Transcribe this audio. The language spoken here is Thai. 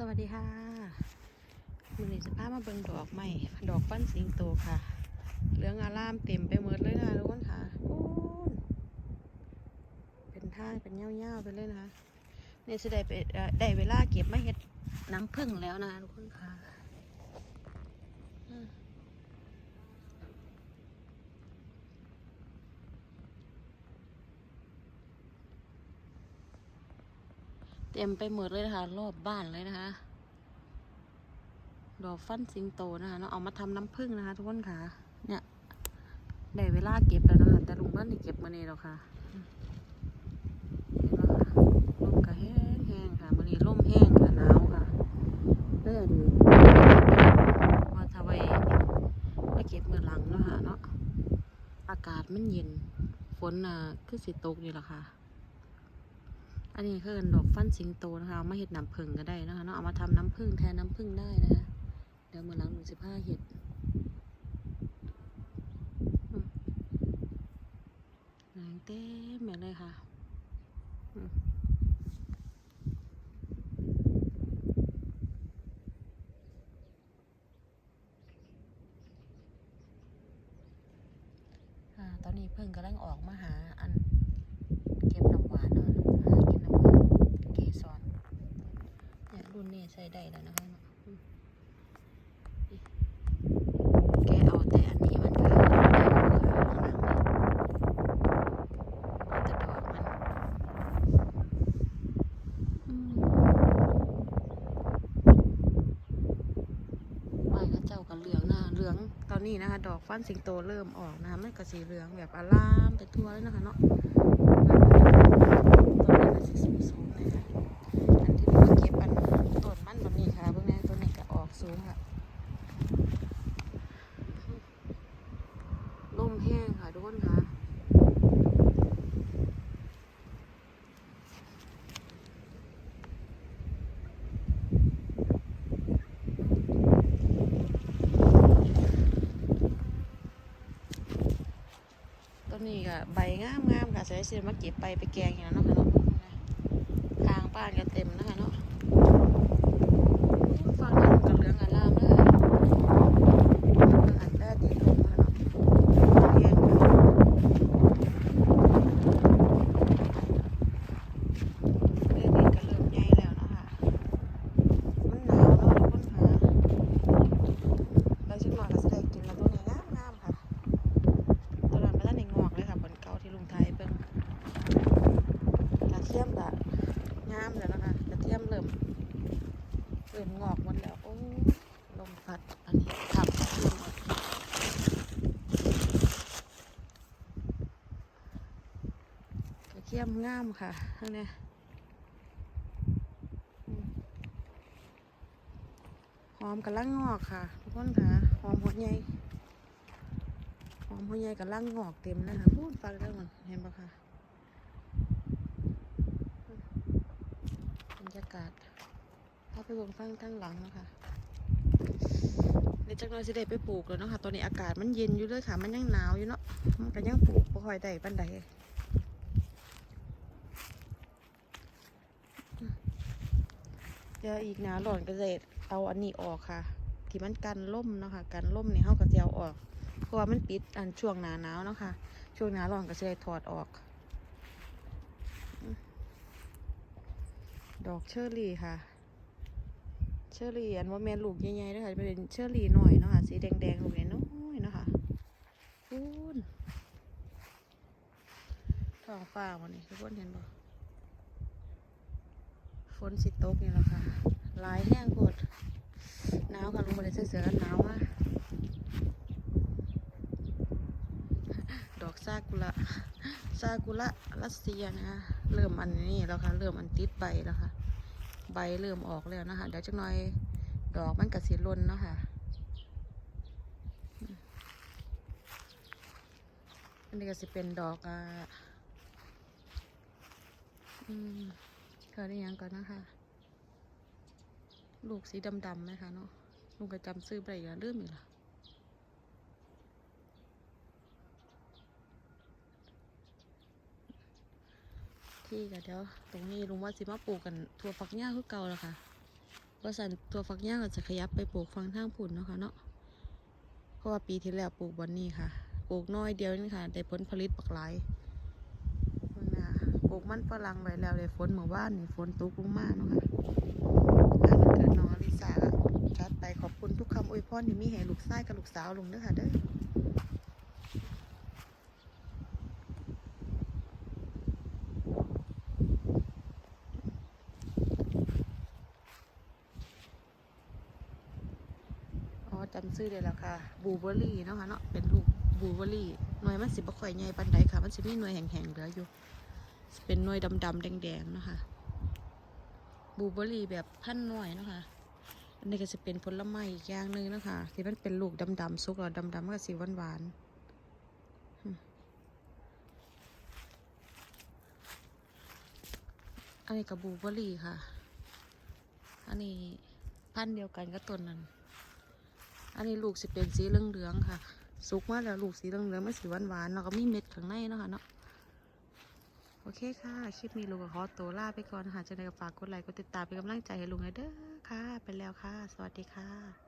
สวัสดีค่ะมือนี้จะพามาเบิ่งดอกไม้ดอกปั้นสิงโตค่ะ เรื่องอารามเต็มไปหมดเลยนะทุกคนค่ะเป็นท่าเป็นเงี้ยวๆไปเลยนะคะเนี่ยจะได้ไปได้เวลาเก็บไม้เห็ดน้ำผึ้งแล้วนะทุกคนค่ะ เต็มไปหมดเลยนะคะ รอบบ้านเลยนะคะ ดอกฟันสิงโตนะคะเนาเอามาทำน้ำผึ้งนะคะ ทุกคนค่ะ เนี่ยได้เวลาเก็บแล้วนะคะ แต่ลุงบ้านได้เก็บมาเนี่แล้วค่ะอืมเห็นไหมคะลมก็แห้งแห้งค่ะมันนี้ลมแห้งค่ะหนาวค่ะเด้อดีมาทำไว้มาเก็บเมื่อหลังเนาะค่ะเนาะอากาศมันเย็นฝนน่ะคือสิตกนี่แหละค่ะ อันนี้คือดอกฟันสิงโตนะคะเอามาเห็ดน้ำผึ้งก็ได้นะคะเนาะเอามาทำน้ำผึ้งแทนน้ำผึ้งได้นะคะเดี๋ยวมือหลังหนูสิผ้าเห็ดอืมแรงเต็มแบบเลยค่ะตอนนี้เพิ่งกำลังออกมาหาอันเก็บน้ำหวานเนาะหากินน้ำหวานเกสรเนี่ยรุ่นนี้ ใช้ได้แล้วนะคะแกเอาแต่อันนี้มันค่ะเอาแต่ดอกมันอืมใบข้าเจ้ากับเหลืองนะเหลืองตอนนี้นะคะดอกฟันสิงโตเริ่มออกนะคะมันก็สีเหลืองแบบอลามไปทั่วเลยนะคะเนาะตอนนี้ก็สีสูงเลยค่ะอันที่เราเก็บอันต้นมันแบบนี้ค่ะพวกนี้ต้นนี้ก็ออกสูงค่ะ ลมแห้งค่ะทุกคนค่ะ ต้นนี้ก็ใบงามงามๆค่ะใส่เสื้อมาเก็บไปไปแกงอย่างนั้นเนาะคะเนาะทางบ้านก็เต็มนะคะเนาะฟังกันกับเหลืองอารามเลยค่ะอันได้ดีลงค่ะเนาะแห้งค่ะ เรื่องนี้ก็เริ่มใหญ่แล้วเนาะคะมันหนาวเนาะทุกคนค่ะแล้วชิ้นหน่อยก็จะได้กินแล้วตัวนี้งามงามๆค่ะตัวนั้นไม่ได้ในงอกเลยค่ะบนเก่าที่ลุงไทยเบิ่งกระเทียมก็ งามแล้วนะคะกระเทียมเริ่มเริ่มงอกหมดแล้ว โอ้ลมพัดอันนี้ทับกระเทียมหมดกระเทียมงามค่ะทั้งนี้หอมกับลังงอกค่ะ ทุกคนค่ะหอมหัวใหญ่หอมหัวใหญ่กับลังงอกเต็มนะคะพูดฟังได้มันเห็นปะคะากาศถ้าไปเบิ่งฟังข้างหลังนะคะเดี๋ยวจักหน่อยสิได้ไปปลูกแล้วเนาะค่ะ ตอนนี้อากาศมันเย็นอยู่เลยค่ะ มันยังหนาวอยู่เนาะ มันก็ยังปลูกบ่ค่อยได้ปานใดเดี๋ยวอีกหนาหล่อนก็จะเอาอันนี้ออกค่ะ ที่มันกันล่มเนาะค่ะ กันล่มนี่เฮาก็จะเอาออก เพราะว่ามันปิดอันช่วงหนาหนาวเนาะค่ะ ช่วงหนาร้อนก็จะได้ถอดออก ดอกเชอร์รี่ค่ะ เชอร์รี่อันว่าแม่นลูกใหญ่ๆด้วยค่ะเป็นเชอร์รี่หน่อยเนาะค่ะ สีแดงๆลูกน้อยเนาะค่ะพูนท้องฟ้าวันนี้ทุกคนเห็นบ่ฝนสิตกนี่แหละค่ะลายแห้งโพดหนาวค่ะลุงบริใส่เสื้อกันหนาวมากดอกซากุระซากุระรัสเซียนะคะเริ่มอันนี้แล้วค่ะ เริ่มอันติดใบแล้วค่ะ ใบเริ่มออกแล้วนะคะเดี๋ยวจักหน่อยดอกมันกระสีล้นเนาะค่ะมันนี้ก็สิเป็นดอกอ่าอืมเขาได้ยังก่อนนะคะ ลูกสีดำๆไหมคะเนาะลุงก็จำซื้อไปอย่าลืมอีกละ ที่ก็เดี๋ยวตรงนี้ลุงว่าสิมาปลูกกันทั่วฝักหญ้าคือเก่าแล้วค่ะเราะสันตัวฟักย่างก็จะขยับไปปลูกฟังทางผุ่นเนาะค่ะเนาะเพราะว่าปีที่แล้วปลูกบอนนี้ค่ะปลูกน้อยเดียวนี่ค่ะได้ผลผลิตบักหลายนะปลูกมันฝรั่งไว้แล้วได้ฝนเมื่อวานนี่ฝนตกลงมาเนาะค่ะการเกิดน้องอลิสาชัดไปขอบคุณทุกคำอวยพรที่มีให้ลูกชายกับลูกสาวลงเด้อค่ะเด้อ จำชื่อได้แล้วค่ะบูเบอรี่เนาะค่ะเนาะเป็นลูกบูเบอรี่หน่วยมันสิบ่ค่อยใหญ่ปานใดค่ะ มันสิมีหน่วยแห้งๆเหลืออยู่ เป็นหน่วยดำๆแดงๆเนาะค่ะบูเบอรี่แบบพันธุ์น้อยเนาะค่ะอันนี้ก็จะเป็นผลไม้อีกอย่างหนึ่งนะคะที่มันเป็นลูกดำๆสุกแล้วดำๆมันก็สีหวานๆอันนี้กับบูเบอรี่ค่ะ อันนี้พันเดียวกันกับต้นนั้น อันนี้ลูกสิเป็นสีเหลืองๆค่ะ สุกมาแล้วลูกสีเหลืองๆมันสีหวานๆแล้วก็มีเม็ดข้างในเนาะค่ะเนาะโอเคค่ะ คลิปนี้ลุงก็ขอตัวลาไปก่อนค่ะจะได้ฝากกดไลค์กดติดตามเป็นกำลังใจให้ลุงนะเด้อค่ะ ไปแล้วค่ะ สวัสดีค่ะ